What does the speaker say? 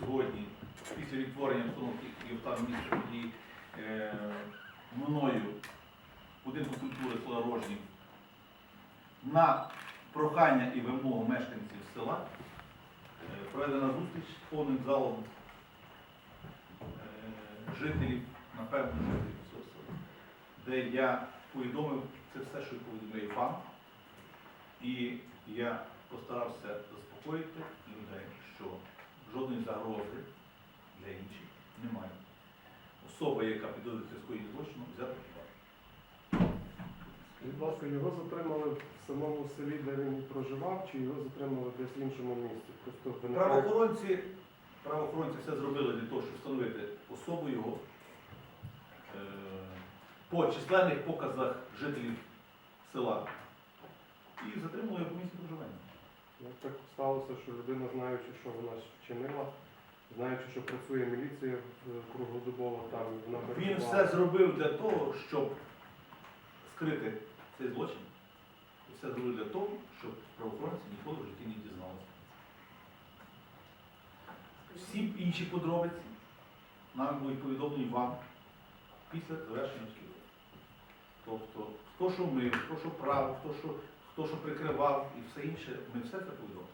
сьогодні, після відтворення обстановки останнього місця подій, е, мною будинку культури села Рожнів на прохання і вимогу мешканців села е, проведена зустріч з повним залом е, жителів, напевно, жителів цього села, де я повідомив це все, що повідомляє вам. І я постарався заспокоїти людей, що жодної загрози для інших немає. Особа, яка підозрюється в скоєнні злочину, взята. Будь ласка, його затримали в самому селі, де він проживав, чи його затримали десь в іншому місці? Просто виникає- Правоохоронці, правоохоронці все зробили для того, щоб встановити особу його е, по численних показах жителів села і затримали його по місці проживання. Як так сталося, що людина, знаючи, що вона вчинила, знаючи, що працює міліція круглодобово там, вона Він перебувала- все зробив для того, щоб скрити цей злочин. І все зробив для того, щоб правоохоронці ніколи в житті не дізналися. Всі інші подробиці нам будуть повідомлені вам після завершення розслідування. Тобто, хто що мив, хто що прав, хто що, хто що прикривав і все інше, ми все це повідомимо.